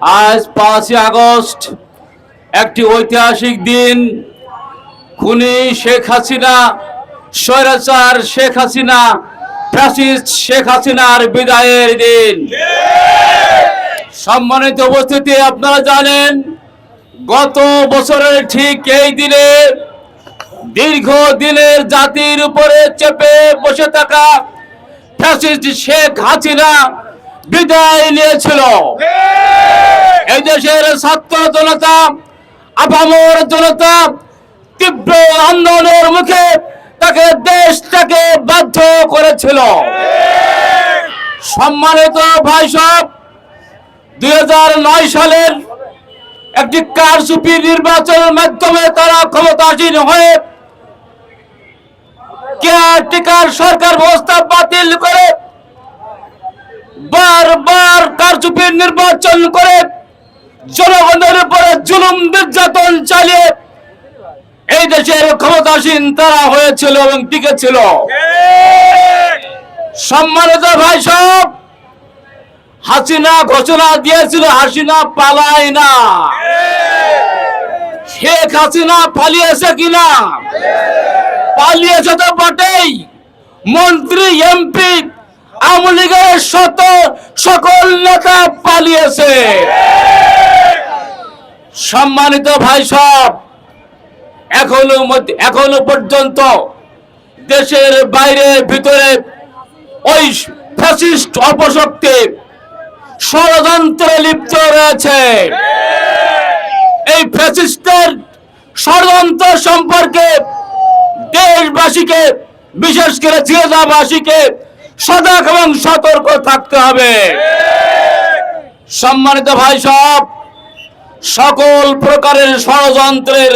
আজ পাঁচই আগস্ট, একটি ঐতিহাসিক দিন। খুনি শেখ হাসিনা, স্বৈরাচার শেখ হাসিনা, ফ্যাসিস্ট শেখ হাসিনার বিদায়ের দিন। সম্মানিত উপস্থিতি, আপনারা জানেন, গত বছরের ঠিক এই দিনে দীর্ঘ দিনের জাতির উপরে চেপে বসে থাকা ফ্যাসিস্ট শেখ হাসিনা বিদায় নিয়েছিল। এই দেশের ছাত্র জনতা আপামর জনতা তীব্র আন্দোলনের মুখে তাকে দেশটাকে বাধ্য করেছিল। সম্মানিত ভাই সব দুই হাজার নয় সালের একটি কারচুপি নির্বাচনের মাধ্যমে তারা ক্ষমতাসীন হয়ে কেয়ারটেকার সরকার ব্যবস্থা বাতিল করে বারবার কারচুপির নির্বাচন করে জনগণের উপরে জুলুম নির্যাতন চালিয়ে এই দেশের ক্ষমতাসীন তারা হয়েছিল এবং টিকেছিল সম্মানিত ভাই সব হাসিনা ঘোষণা দিয়েছিল, হাসিনা পালায় না। শেখ হাসিনা পালিয়েছে কিনা? পালিয়েছে তো বটেই। মন্ত্রী, এমপি আওয়ামী লীগের শত সকল নেতা পালিয়েছে। সম্মানিত ভাই সব এখনও মধ্য- এখনও পর্যন্ত দেশের বাইরে, ভিতরে ওই ফ্যাসিস্ট অপশক্তি ষড়যন্ত্রে লিপ্ত রয়েছে। এই ফ্যাসিস্টের ষড়যন্ত্র সম্পর্কে দেশবাসীকে, বিশেষ করে জিয়াবাসীকে সজাগ এবং সতর্ক থাকতে হবে। সম্মানিত ভাই সব, সকল প্রকারের ষড়যন্ত্রের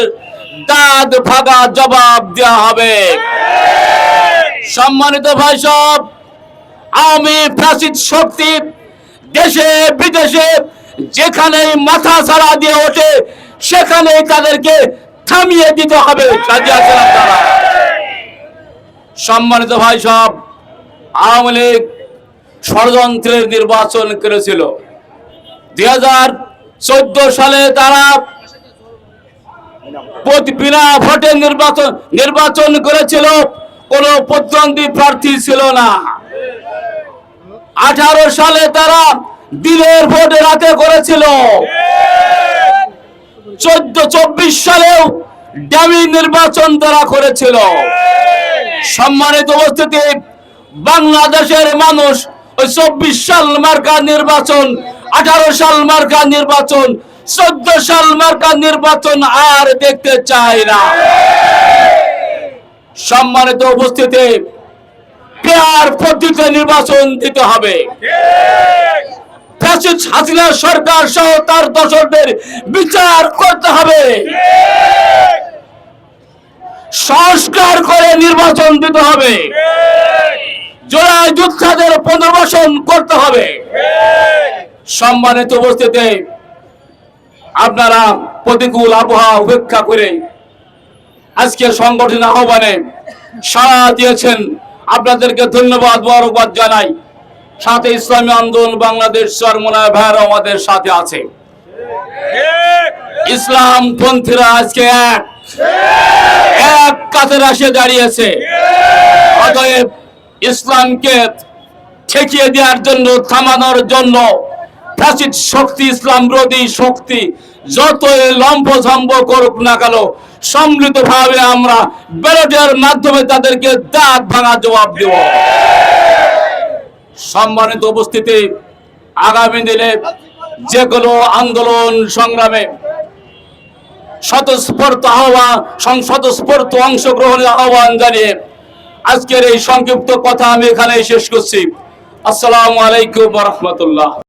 দাঁত ভাগা জবাব দেওয়া হবে। সম্মানিত ভাই সব, আমি ফ্যাসিড শক্তি দেশে, বিদেশে, যেখানেই মাথা ছাড়া দিয়ে ওঠে, সেখানেই তাদেরকে থামিয়ে দিতে হবে। সম্মানিত ভাই সব আওয়ামী লীগ ষড়যন্ত্রের নির্বাচন করেছিল। দুই চোদ্দ সালে তারা বিনা ভোটে নির্বাচন নির্বাচন করেছিল। কোন প্রতিদ্বন্দ্বী প্রার্থী ছিল না। আঠারো সালে তারা দিনের ভোট রাতে করেছিল। চোদ্দ, চব্বিশ সালেও ডামি নির্বাচন তারা করেছিল। সম্মানিত উপস্থিতি বাংলাদেশের মানুষ ওই চব্বিশ সাল মার্কা নির্বাচন, আঠারো সাল মার্কা নির্বাচন, চোদ্দ সাল মার্কা নির্বাচন আর দেখতে চায় না। সম্মানিত উপস্থিতি পদ্ধতিতে নির্বাচন দিতে হবে। হাসিনা সরকার সহ তার দশকদের বিচার করতে হবে। সংস্কার করে নির্বাচন দিতে হবে। জোড়ায় যোদ্ধাদের পুনর্বাসন করতে হবে। সম্মানিত উপস্থিতি, আপনারা প্রতিকূল আবহাওয়া উপেক্ষা করে আজকে সংগঠন আহ্বানে সাড়া দিয়েছেন। আপনাদেরকে ধন্যবাদ বরবাদ জানাই। সাথে ইসলামী আন্দোলন বাংলাদেশ চরমোনা ভাইয়ের আমাদের সাথে আছে। ইসলাম পন্থীরা আজকে এক এক কাতারে এসে দাঁড়িয়েছে। অতএব ইসলামকে ঠেকিয়ে দেওয়ার জন্য, থামানোর জন্য ফ্যাসিড শক্তি, ইসলাম বিরোধী শক্তি যতই লম্ব ঝম্ব করুক না কেন সম্মিলিত ভাবে আমরা ব্যালটের মাধ্যমে তাদেরকে দাঁত ভাঙা জবাব দেব। সম্মানিত উপস্থিতি, আগামী দিনে যে কোনো আন্দোলন সংগ্রামে স্বতঃস্ফূর্ত আহ্বান স্বতঃস্ফূর্ত অংশগ্রহণের আহ্বান জানিয়ে আজকের এই সংক্ষিপ্ত কথা আমি এখানে শেষ করছি। আসসালামু আলাইকুম রহমতুল্লাহ।